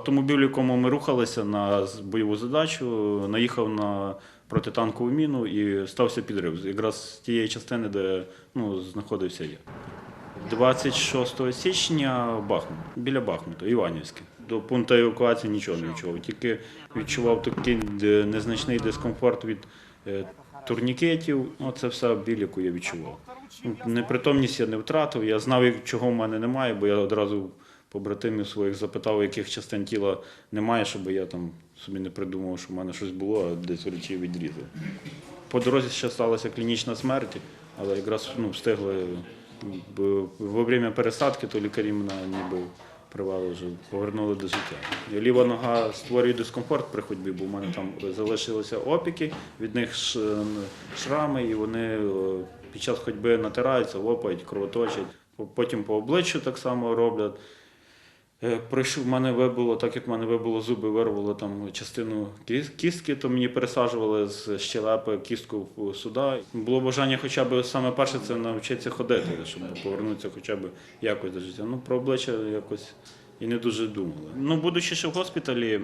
Автомобіль, в якому ми рухалися на бойову задачу, наїхав на протитанкову міну і стався підрив. Якраз з тієї частини, де ну, знаходився я. 26 січня Бахмут, біля Бахмута, Іванівське. До пункту евакуації нічого не відчував. Тільки відчував такий е, незначний дискомфорт від е, турнікетів. Ну, це все біль, яку я відчував. Ну, Непритомність я не втратив. Я знав, чого в мене немає, бо я одразу побратимів своїх запитав, яких частин тіла немає, щоб я там собі не придумав, що в мене щось було, а десь речі відрізав. По дорозі ще сталася клінічна смерть, але якраз ну, встигли. Бо во время пересадки то лікарі мене ніби привели вже, повернули до життя. Ліва нога створює дискомфорт при ходьбі, бо в мене там залишилися опіки, від них шрами, і вони е, під час ходьби натираються, лопають, кровоточать. Потім по обличчю так само роблять. Е, Пройшов, в мене вибило, так як в мене вибило зуби, вирвало там частину кістки, то мені пересаджували з щелепи кістку сюди. Було бажання хоча б саме перше це навчитися ходити, щоб повернутися хоча б якось до життя. Ну, про обличчя якось і не дуже думали. Ну, будучи ще в госпіталі,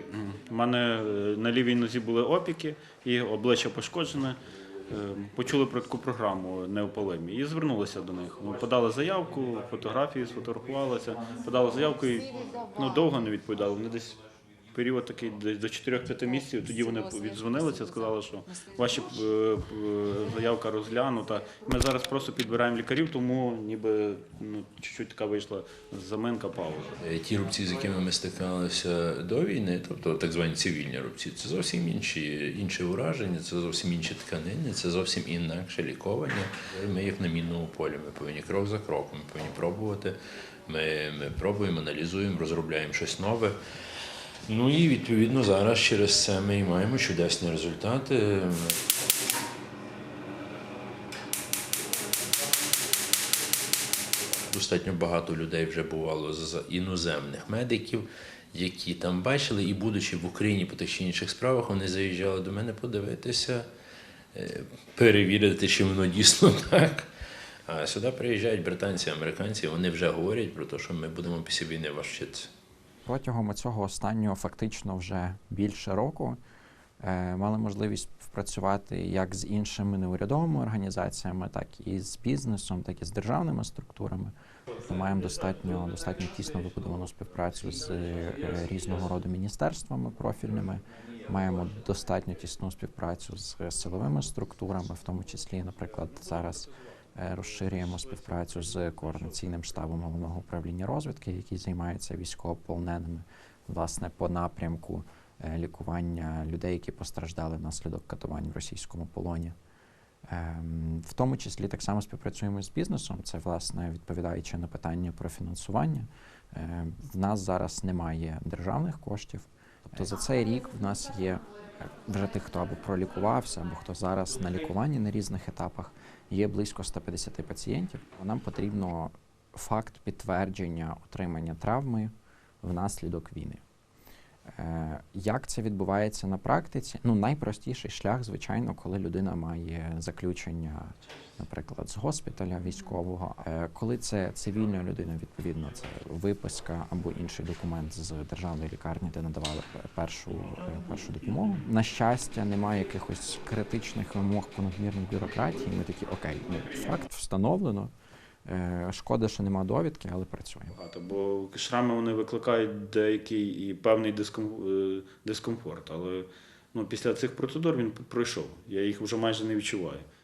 в мене е, на лівій нозі були опіки, і обличчя пошкоджене. Е, Почули про таку програму неопалемі і звернулися до них. Ми подали заявку, фотографії сфотографувалися, подали заявку і ну, довго не відповідали. Вони десь період такий до 4-5 місяців. Тоді вони віддзвонилися, сказали, що ваша заявка розглянута. Ми зараз просто підбираємо лікарів, тому ніби ну, чуть-чуть така вийшла заминка пауза. Е, Ті рубці, з якими ми стикалися до війни, тобто так звані цивільні рубці, це зовсім інші, інші ураження, це зовсім інші тканини, це зовсім інакше ліковання. Ми як на мінному полі, ми повинні крок за кроком, ми повинні пробувати. Ми, ми пробуємо, аналізуємо, розробляємо щось нове. Ну і відповідно зараз через це ми і маємо чудесні результати. Достатньо багато людей вже бувало з іноземних медиків, які там бачили, і будучи в Україні по тих чи інших справах, вони заїжджали до мене подивитися, е, перевірити, чи воно дійсно так. А сюди приїжджають британці, американці, вони вже говорять про те, що ми будемо після війни вас вчитися. Протягом цього останнього фактично вже більше року е, мали можливість співпрацювати як з іншими неурядовими організаціями, так і з бізнесом, так і з державними структурами. Ми маємо достатньо достатньо тісно вибудовану співпрацю з е, різного роду міністерствами профільними. Маємо достатньо тісну співпрацю з силовими структурами, в тому числі, наприклад, зараз е, розширюємо співпрацю з координаційним штабом головного управління розвідки, який займається військовополоненими, власне, по напрямку е, лікування людей, які постраждали внаслідок катувань в російському полоні. Ем, В тому числі так само співпрацюємо з бізнесом. Це, власне, відповідаючи на питання про фінансування. Е, В нас зараз немає державних коштів. Тобто за цей рік в нас є е, вже тих, хто або пролікувався, або хто зараз на лікуванні на різних етапах, є близько 150 пацієнтів. Нам потрібно факт підтвердження отримання травми внаслідок війни. Е, Як це відбувається на практиці? Ну, найпростіший шлях, звичайно, коли людина має заключення, наприклад, з госпіталя військового. Е, Коли це цивільна людина, відповідно, це виписка або інший документ з державної лікарні, де надавали першу, е, першу допомогу. На щастя, немає якихось критичних вимог по надмірній бюрократії. Ми такі, окей, ну, факт встановлено. Е, Шкода, що нема довідки, але працюємо. багато, бо шрами вони викликають деякий і певний е, дискомфорт. Але ну, після цих процедур він пройшов. Я їх вже майже не відчуваю.